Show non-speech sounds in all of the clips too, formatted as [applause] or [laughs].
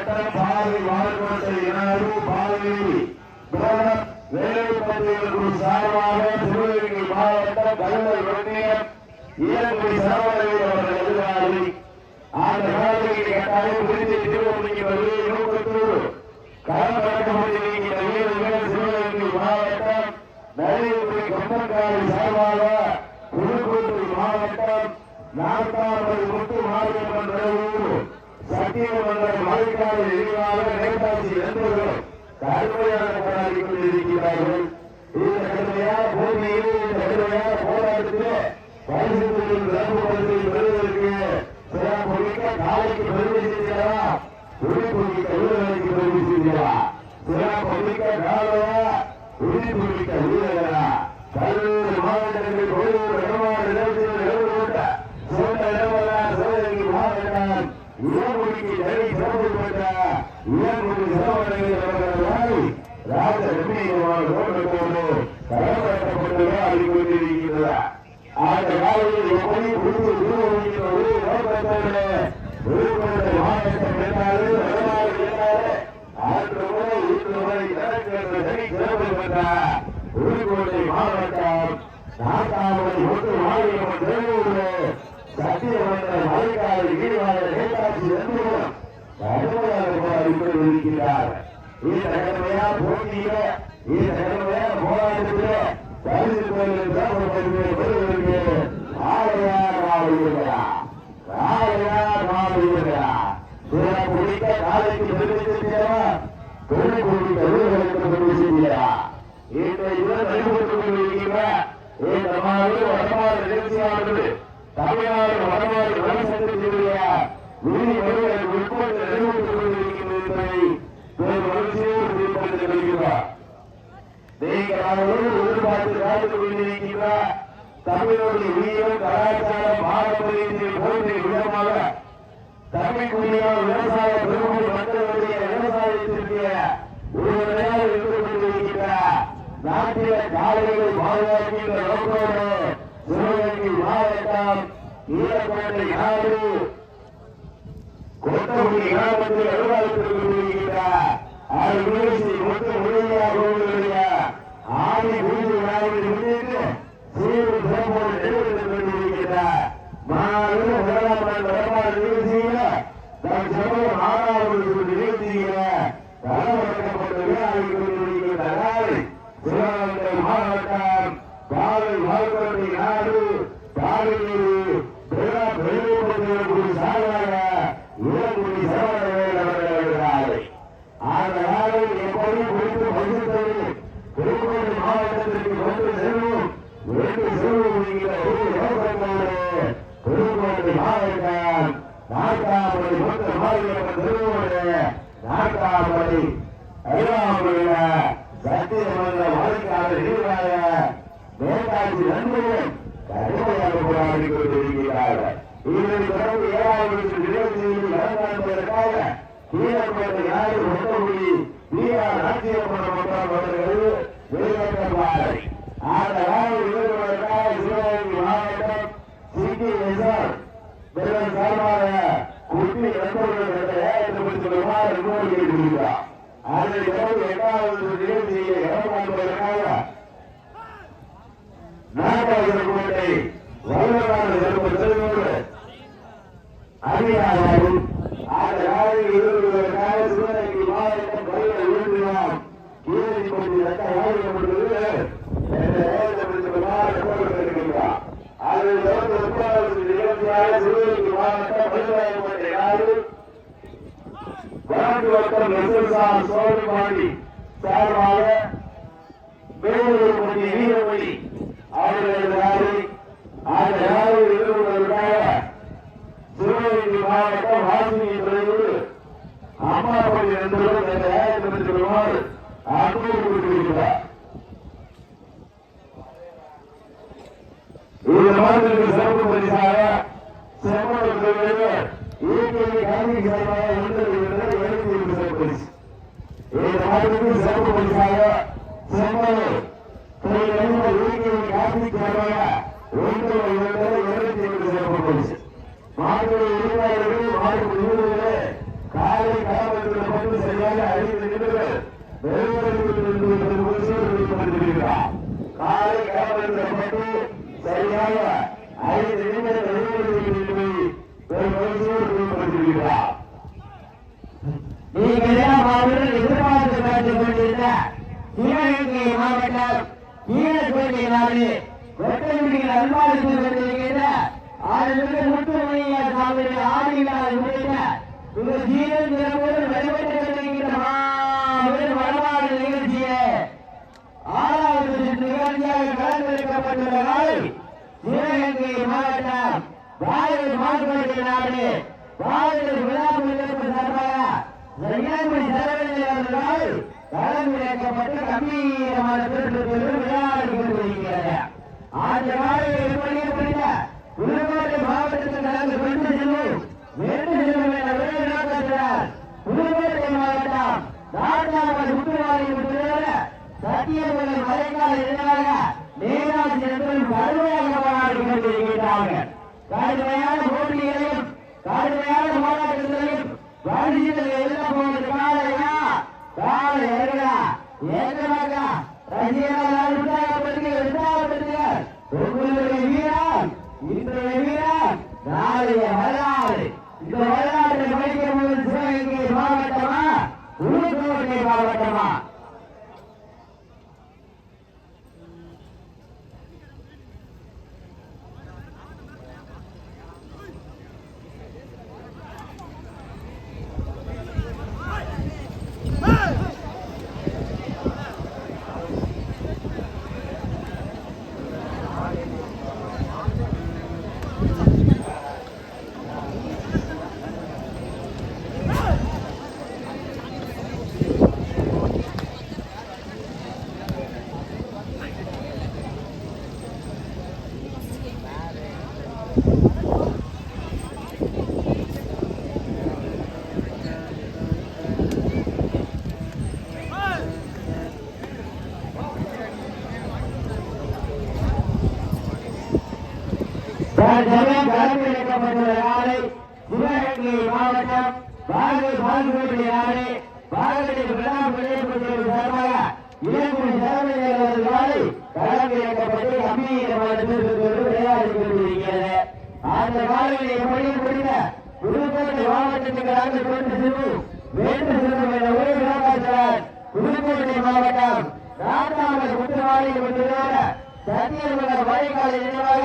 மாவட்டம் பாதை மாறுபட்ட இனாறு பாதையில் வேலைப்பட்டியலுக்கு சார்பாக சிவகங்கை மாவட்டம் கல்லல் வெண்ணியம் இயற்கை சரவணி அவர்கள் எதிராளி அந்த காலையை கட்டாயம் குறித்து திருவள்ளுவது நூற்றத்தூர் களம் மாவட்டம் நரிபுரி கம்பன்காரி சார்பாக புதுக்கோட்டை மாவட்டம் நான்காவது முத்து மாரியம்மன் நிலவூர் சத்தியமன்ற மழைக்கால எதிராக நேதாஜி நண்பர்கள் கடுமையாக போராடி கொண்டிருக்கிறார்கள் இந்த கடுமையான போட்டியில் இந்த கடுமையான போராட்டத்திலே பரிசுகளின் சிறப்பு பரிசை பெறுவதற்கு சிறப்பு மிக்க நாளைக்கு பெருமை செய்கிறா உரிப்பு மிக்க வீரர்களுக்கு பெருமை செய்கிறா சிறப்பு மிக்க நாளையா உரிப்பு மிக்க வீரர்களா பல்வேறு மாவட்டங்களில் ஒவ்வொரு இடமான நிலத்தில் நிலவுகொண்ட சொந்த இடமெல்லாம் சிவகங்கை மாவட்டம் உயர்மொழிக்கு நிறைய சிறப்பு பெற்ற உயர்மொழி சிறப்படைகிறார்கள் ராஜ ரமணியமான ரோட்டத்தோடு கடற்பட்டப்பட்டு ஆடிக்கொண்டிருக்கிறார் அந்த காலையில் எப்படி புது திருவள்ளுவர் நோக்கத்தோடு விழுப்புரத்தை மாவட்டம் என்றாலே வரலாறு என்றாலே ஆற்று முறை இன்று முறை எனக்கு என்ற சிறப்பு பெற்ற மாவட்டம் ஒன்று மாநிலம் சத்தியமன்ற மழைக்கால ஈடுபாடு நேதாஜி என்பவரும் கடுமையாக போராடி கொண்டிருக்கிறார் இந்த கடுமையான போட்டியில இந்த கடுமையான போராட்டத்தில பரிசு கோயிலில் பெறுவதற்கு ஆலையா காவலியா ஆலையா காவலியா சிறப்பு காலைக்கு தெரிவித்திருக்கிறா பெண்ணு குறித்த வீரர்களுக்கு தெரிவிச்சிருக்கிறா இன்றைய தினம் நடைபெற்றுக் தமிழ்நாடு இந்த மாதிரி வடமாறு நிகழ்ச்சியானது தமிழ்நாடு வடமாறு வனசட்டத்தினுடைய விதிமுறைகளுக்கு உட்பட்டு நடைபெற்றுக் பெரும் மகிழ்ச்சியோடு தீர்ப்பளித்து வருகிறார் நீங்கள் அவரோடு எதிர்பார்த்து காத்துக் கொண்டிருக்கின்ற தமிழுடைய வீரம் கலாச்சாரம் பாரம்பரியத்தை போன்ற விதமாக தமிழ் குடியால் விவசாய மக்களுடைய விவசாயத்திற்கு ஒரு நிலையாக இருந்து கொண்டிருக்கின்ற காலைகளை பாதுகாக்கின்ற நோக்கோடு மாவட்டம் ஈரக்கோட்டை நாடு கொட்டகுடி கிராமத்தில் அலுவலகத்தில் கொண்டிருக்கின்ற ஆறு நிகழ்ச்சி மொத்த முறையாக ஆணி பூஜை விழாவை முன்னிட்டு சீரும் சிறப்போடு நடைபெற்றுக் கொண்டிருக்கின்ற மாநில முதலாம் வரலாறு நிகழ்ச்சியில தன் சமூகம் ஆறாவது நிகழ்ச்சியில களமிறக்கப்பட்ட விழாவில் கொண்டிருக்கின்ற சிவகங்கை மாவட்டம் பாலை வாழ்க்கை நாடு Carlos போராடி கொண்டிருக்கிறார்கள் இதனை தொடர்ந்து ஏழாவது நிகழ்ச்சியில் கலந்தாடுவதற்காக கீழக்கோட்டை நாடு ஒட்டகுடி பீகார் ராஜ்யமன்ற மன்றம் அவர்கள் வெளியேற்றப்பார்கள் அந்த நாடு நிகழ்வதற்காக சிவகங்கை மாவட்டம் சிட்டி ரிசர்வ் வெள்ளம் சார்பாக குட்டி நண்பர்கள் என்ற ஏகத்தில் ரூபாய் ரூபாய் கேட்டிருக்கிறார் அதை தொடர்ந்து எட்டாவது நிகழ்ச்சியை கலந்தாடுவதற்காக நாட்டாளர்களுடைய செல்வோடு அந்த நாளில் இருந்ததற்காக சிவகங்கை மாவட்டம் பயிர விரும்பினார் கீழடி கொண்டு எட்ட வாழ்க்கப்பட்டது என்ற இருக்கின்றார். அதை தொடர்ந்து முப்பதாவது நிகழ்ச்சியாக மாவட்டம் வட்டம் சார்பாக வேலூர் வீரமொழி அவர்களது சிவகங்கை மாவட்டம் வாசினி தலைவர் அம்மாப்பள்ளி நண்பர்கள் இந்த ஏகத்தில் சொல்லுமாறு அன்பு கொடுத்திருக்கிறார். இந்த மாதத்திற்கு சிறப்பு பரிசாக செம்மன் தலைவர் இயற்கை காந்தி சார்பாக விருந்தினர் எழுதி சிறப்பு பரிசு இந்த மாதத்திற்கு சிறப்பு பரிசாக செம்மன் தலைவர் இயற்கை காந்தி சார்பாக ஒன்று இருபத்தி சிறப்பு பரிசு மாநில உறுப்பினர்கள் மாநில உறுப்பினர்களே காலை காவல்துறை மட்டும் சரியாக ஐந்து நிமிடங்கள் வெளிப்படுத்தியிருக்கிறார் காலை சரியாக ஐந்து நிமிடங்கள் வெளிப்படுத்தியிருக்கிறார் எதிர்பார்த்து பார்த்துக் கொண்டிருந்த சிவகங்கை மாவட்டம் ஈரக்கோட்டை நாடு வெட்டமிடிகள் அன்பாளித்து கொண்டிருக்கின்ற ஆளுநர் முத்துமணியா சாமியுடைய ஆடிகளால் முடிந்த இந்த ஜீவன் தினமோடு வழிபட்டு கொண்டிருக்கின்ற மாபெரும் வரலாறு நிகழ்ச்சியே ஆறாவது நிகழ்ச்சியாக கலந்திருக்கப்பட்டுள்ள நாள் சிவகங்கை மாவட்டம் வாயு நாடு. வாயு விழாக்குழுவிற்கு சார்பாக சரியானபடி செலவில்லை அவர்களால் களமிறக்கப்பட்டு கம்பீரமான திருப்பி விழா கொண்டிருக்கிறது நாளில் எப்படி புரிந்த புதுக்கோட்டை மாவட்டத்தில் நடந்து கொண்டு செல்லும் வேண்டு செல்லும் என ஒரே புதுக்கோட்டை மாவட்டம் ராஜாமல் சுற்றுவாரி சத்தியமலை மழைக்கால எதிராக நேராஜ் என்பதும் போராடி கொண்டிருக்கிறார்கள் கடுமையான போட்டிகளையும் கடுமையான போராட்டங்களையும் வழியில் எழுத போவது காலையா? காலை எருடா ஏற்றமாக ரசிகர்கள் நாளைய வரலாறு. இந்த வரலாற்றை படிக்க போது சிவகங்கை மாவட்டமா? புதுக்கோட்டை மாவட்டமா? தற்சமயம் களமிறக்கப்பட்டுள்ள நாளை சிவகங்கை மாவட்டம் பாகை பால்கோட்டை நாடு பாகத்தை பிரதான விளையாட்டு சார்பாக இளங்குடி சரவணையாளர் நாளை களமிறக்கப்பட்டு கம்பீரமான திருப்பத்தோடு விளையாடி கொண்டிருக்கிறது அந்த நாளில் எப்படி முடிந்த புதுக்கோட்டை மாவட்டத்துக்கு நாங்கள் கொண்டு செல்வோம் வேண்டு செல்லும் என ஒரே விழாக்காட்சியாளர் புதுக்கோட்டை மாவட்டம் ராஜாமல் குற்றவாளி கொண்டுள்ள சத்தியமல மழைக்கால நினைவாக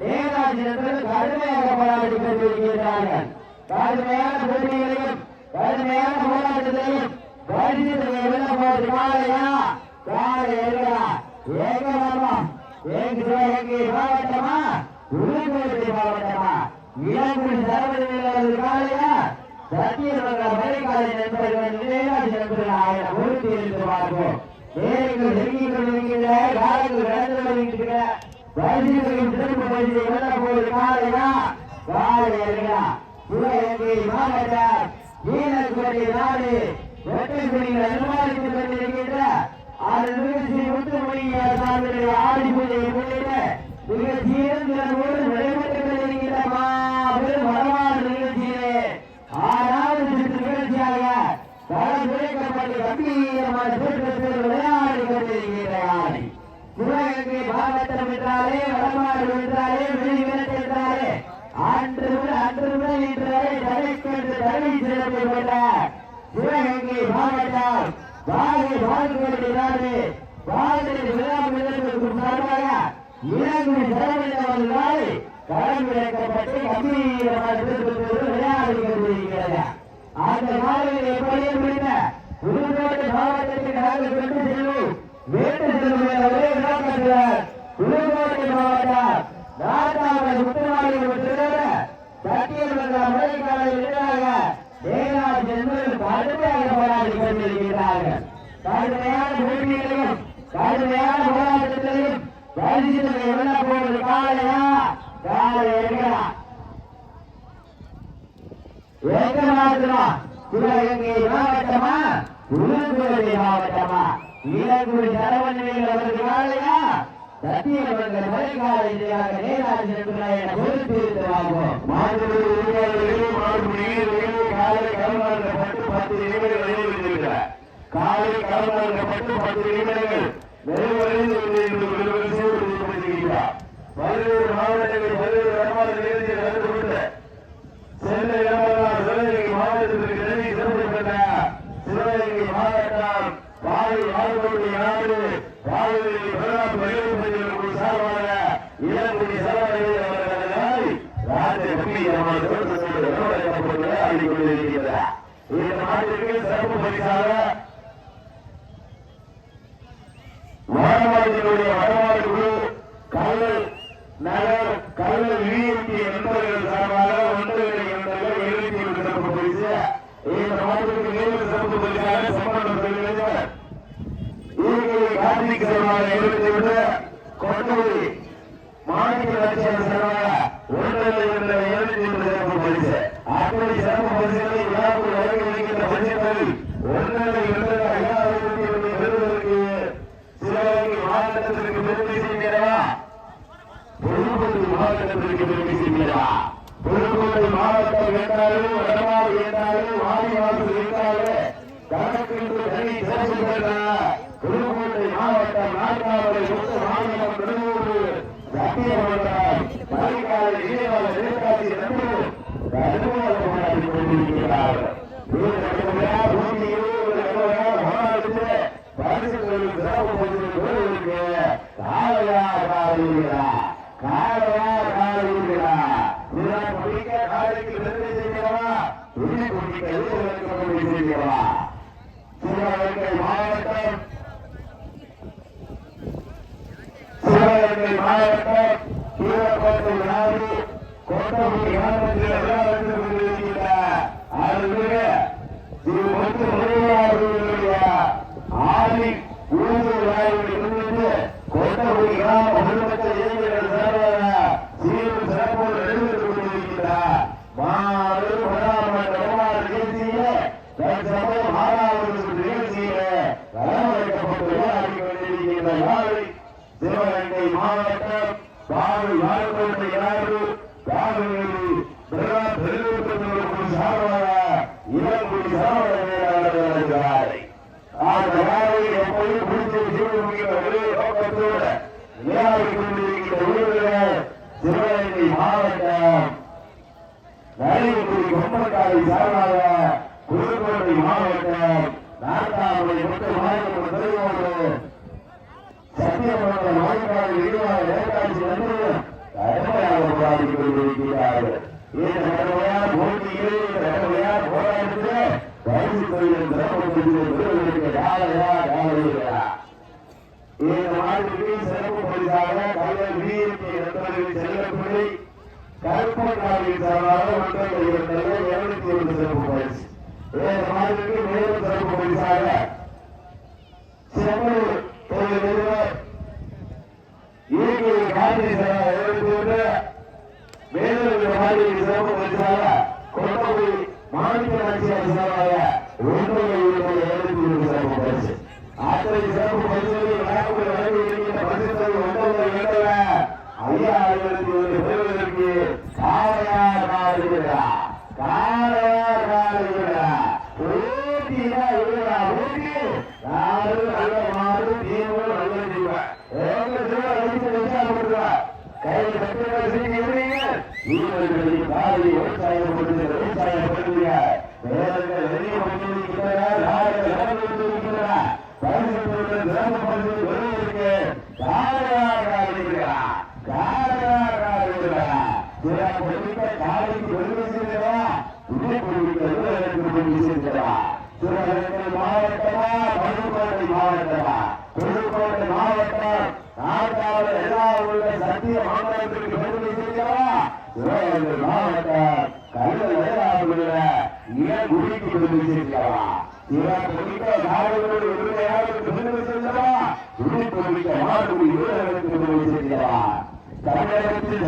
நேராஜ் என்பது கடுமையாக போராடி கொண்டிருக்கிறார்கள் கடுமையான போட்டிகளையும் கடுமையான போராட்டத்தையும் பரிசுகளை வெல்ல போவது காலையா காலை எழுதா ஏகமாமா ஏக சிவகங்கை மாவட்டமா? புதுக்கோட்டை மாவட்டமா? இளங்குடி சரவணி காலையா? ஆயிரம் இருந்து பார்ப்போம். நெருங்கிக் கொண்டிருக்கின்ற காலங்கள் நடந்து கொண்டிருக்கின்ற வயதிகளையும் திரும்ப பரிசை வெல்ல போவது காலையா காலையா சிவகங்கை மாவட்டம் ஈனக்குடி நாடு வெட்டைக்குடியில் அனுமானித்துக் கொண்டிருக்கின்ற ஆறு நிகழ்ச்சி முத்துமணிய ஆடி பூஜையை முன்னிட்டு நிகழ்ச்சியில் தினமோடு நடைபெற்றுக் கொண்டிருக்கின்ற மாபெரும் வரலாறு நிகழ்ச்சியிலே ஆறாவது நிகழ்ச்சியாக களம் குறைக்கப்பட்டு கம்பீரமான மாவட்டம் என்றாலே வடமாடு என்றாலே வெளிவிரட்டு என்றாலே அன்று முதல் அன்று முதல் இன்று வரை தடைக்கென்று தடை செய்யப்பட்ட சிவகங்கை மாவட்டம் வாகை வாழ்ந்து நாடு வாழ்க்கை விழா விழாவிற்கு சார்பாக இளங்குடி செலவிழந்த நாள் களம் கம்பீரமாக கம்பீரமான தோற்றத்தில் விளையாடி கொண்டிருக்கிறது அந்த நாளில் எப்படியே முடிந்த புதுக்கோட்டை மாவட்டத்தின் நாங்கள் கொண்டு செல்வோம். வேண்டு செல்லும் என ஒரே நோக்கத்தில் புதுக்கோட்டை மாவட்டம் நாட்டாமல் முத்துமாரி பெற்றதோட சத்தியமங்கல எதிராக தேனாஜ் என்பது கடுமையாக போராடி கொண்டிருக்கிறார்கள் கடுமையான போட்டிகளையும் கடுமையான போராட்டத்திலையும் பரிசுகளை வெல்ல போவது காலையா? காலை எடுக்கலாம் ஏகமாத்திரம் சிவகங்கை மாவட்டமா? புதுக்கோட்டை மாவட்டமா? இளங்குடி சரவணியில் அவர்கள் காலையா? சத்தியமங்கல் மழைக்கால இடையாக நேராஜ் சென்றுள்ள என பொறுத்து வாங்குவோம். மாநில உருவாளர்களே மாடுபிடிகள் காலை களமாடப்பட்டு பத்து நிமிடங்கள் நிறைவேற்றிருக்கிறார் காலை களமாடப்பட்டு பத்து நிமிடங்கள் என்று பல்வேறு மாவட்டங்கள் பல்வேறு வடமாநில நிகழ்ச்சிகள் நடந்து கொண்டு சென்னை இடமெல்லாம் சிவகங்கை மாவட்டத்திற்கு நெருங்கி சிறப்பிக்கப்பட்ட சிவகங்கை மாவட்டம் பாவை ஆறுபடி நாடு பிரதாப் மகிழ்ச்சி சார்பாக இளங்குடி சரவணி அவர்களால் ராஜ கம்பீரமான தோற்றத்தோடு இந்த நாட்டிற்கு சிறப்பு பரிசாக வடமாநிலத்தினுடைய வடமாநில குழு கல்லல் நகர் கல்லல் விஐபி என்பவர்கள் சார்பாக ஒன்றுகளை என்பவர்கள் எழுதி ஒரு சிறப்பு பரிசு. இந்த மாவட்டத்திற்கு நேரில் சிறப்பு பரிசாக கார்த்திக் சார்பாக மாநில சார்பாக ஒன்றுகளை என்ற எழுதி சிறப்பு பரிசு அப்படி சிறப்பு பரிசுகளை விழாக்குள் வழங்கி இருக்கின்ற பட்சத்தில் ஒன்றுகளை இரண்டு ஐயாயிரத்தி ஒன்று பெறுவதற்கு சிவகங்கை மாவட்டத்திற்கு பெருமை செய்கிறவா புதுக்கோட்டை மாவட்டத்திற்கு பெருமை செய்கிறவா மாவட்டம் வடமாறு தனி சிறப்பு பெற்ற புதுக்கோட்டை மாவட்டம் நான்காவது மொத்த மாநிலம் மழைக்கால இடைக்கால நேர்காட்சி நம்பு கடுமையாக கொண்டாடி கொண்டிருக்கிறார் ஒரு கடமையா பூமியில் ஒரு கடமையா மாநிலத்தில் பரிசுகளில் சிறப்பு பரிசு கொண்டிருக்கிறார் காலையா காலையா காலையா காலையா இதனால் காலைக்கு பெருமை செய்கிறவா துணி குடிக்க வீரர்களுக்கு செய்கிறவா சிவகங்கை மாவட்டம் சிவகங்கை மாவட்டம் கீழக்கோட்டை நாடு கிராமத்தில் அவர்களுடைய முத்து முருகாவுடைய ஆதி ஊர் விழாவை முன்னிட்டு கோட்டபுரி கிராம பொதுமக்கள் இளைஞர்கள் சார்பாக சீரும் சிறப்போடு நடைபெற்றுக் கொண்டிருக்கின்றார் மாறு பொறாமல் நடமாறு நிகழ்ச்சியிலே தற்சமயம் ஆறாவது நிகழ்ச்சியிலே வரவழைக்கப்பட்டு விளையாடி கொண்டிருக்கின்ற யாழை சிவகங்கை மாவட்டம் பாவை வாழ்க்கோட்டை நாடு காவிரி பிரதா பெருந்தோட்டத்திற்கு சார்பாக இளங்குடி சார்பாக அந்த யாரை எப்படி பிடித்து ஜீவனுடைய ஒரே நோக்கத்தோடு விளையாடி கொண்டிருக்கிற உறவுகள் சிவகங்கை மாவட்டம் நரிக்குடி கொம்பக்காரி சார்பாக புதுக்கோட்டை மாவட்டம் நாட்டாமலை மொத்த மாவட்டம் திருவோடு சத்தியமங்கலம் வாய்ப்பாடு இடிவாக நேதாஜி நண்பர்கள் கடுமையாக போராடி கொண்டிருக்கிறார்கள் இந்த கடுமையான போட்டியில் இந்த கடுமையான போராட்டத்தில் பரிசு தொழில் சிறப்பு பெறுவதற்கு காலையா இந்த நாட்டுக்கு சிறப்பு பரிசாக கலைஞர் வீரத்தை நண்பர்கள் செல்லப்பிள்ளை கருப்பக்காரின் சார்பாக ஒன்றை இருந்தது இருநூத்தி ஒன்று சிறப்பு பரிசு. இந்த நாட்டுக்கு மேலும் சிறப்பு பரிசாக செம்மூர் தொழில் நிறுவனர் இயற்கை காந்தி சிறப்பு பரிசாக கொண்டபடி மாநில சார்பாக ஒன்று சிறப்பு பரிசு. ஆத்திரை சிறப்பு பரிசோதனை வழங்கப்பட வழங்கி இருக்கின்ற பரிசுகளை ஐயாயிரத்தி ஒன்று பெறுவதற்கு காலையா காலையா காலையா காலையா போட்டியா இல்லையா போட்டி யாரும் நல்ல மாறு தீர்வு நல்ல செய்வார் எங்க சிவா அடித்து வச்சா கையில் கட்டுரை செய்தி எவ்வளீங்க வீரர்களை காலை விவசாயம் பண்ணுங்க விவசாயம் பண்ணுங்க வேதங்கள் வெளியே பண்ணிருக்கிறா நாடுகள் நடந்து கொண்டிருக்கிறா பரிசு பொருள் சிறப்பு பரிசு வருவதற்கு காலையா காலையா காலையா காலையா சிறப்பு பொருட்கள் காலைக்கு பெருமை சிவகங்கை மாவட்டமா? புதுக்கோட்டை மாவட்டமா? புதுக்கோட்டை மாவட்டம்? நாட்டாவது எல்லா உள்ள சத்திய பெருமை சிவகங்கை மாவட்டம் ஏன் குடிக்கு பெருமை செய்கிறா சிவன் குறித்த நாடுகளோடு உரிமையாக பெருமை செய்கிறா துணை பொருட்க பெருமை தமிழகத்தில்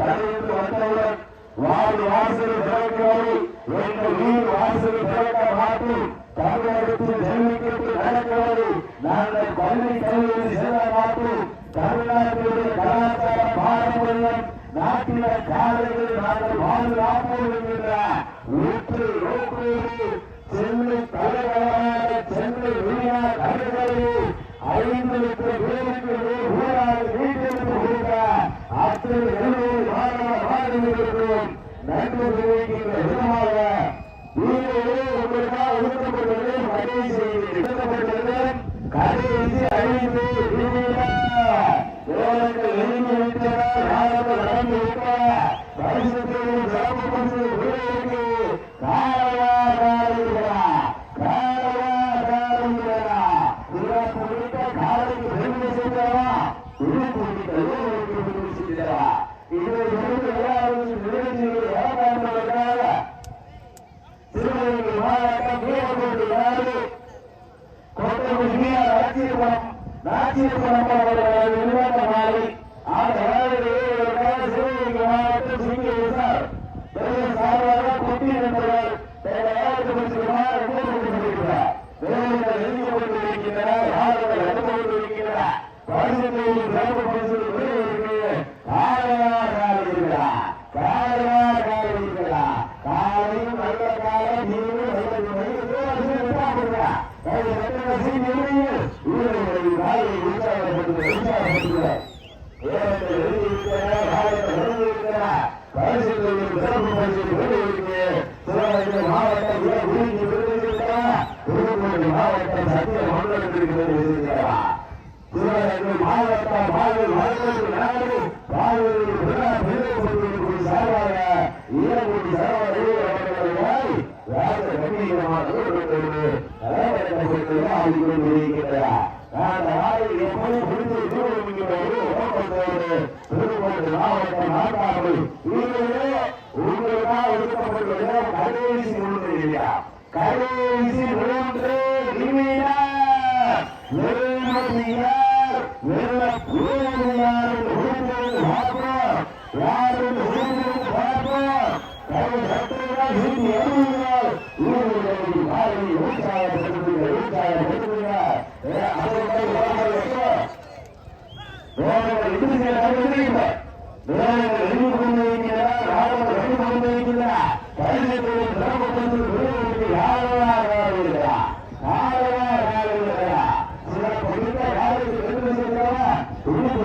தலையிட்டு வந்தவுடன் வார்டு வாசலில் திறக்க வரை எங்கள் வீடு வாசலில் திறக்க மாட்டோம் தமிழகத்தில் ஜல்லிக்கட்டு நடக்கிறது நாங்கள் பள்ளி கல்வியில் சேர மாட்டோம் தமிழ்நாட்டினுடைய கலாச்சார பாரம்பரியம் நாட்டின காலைகளில் நாங்கள் நடந்து தேவைகள் எழுதி கொண்டு இருக்கின்றன யாருடைய அனுபவம் இருக்கின்றன பரிசுத்தையும் சிறப்பு பரிசுக்கு காலையாக காலிருக்கிறா காலையாக காலிருக்கிறா காலையும் நல்ல காலம் நீங்களும் சீனியர்கள் இவர்களை உற்சாகப்படுத்த உற்சாகப்படுத்த பேர் இருக்கிறாரா திருவள்ளுவர் மாவட்ட பாலியல் வழக்கத்தில் நாடு பாலியல் பிரதம பெருமைப்படுத்தி சார்பாக ஈரக்குடி கடைசி கடைசி Thank [laughs] you.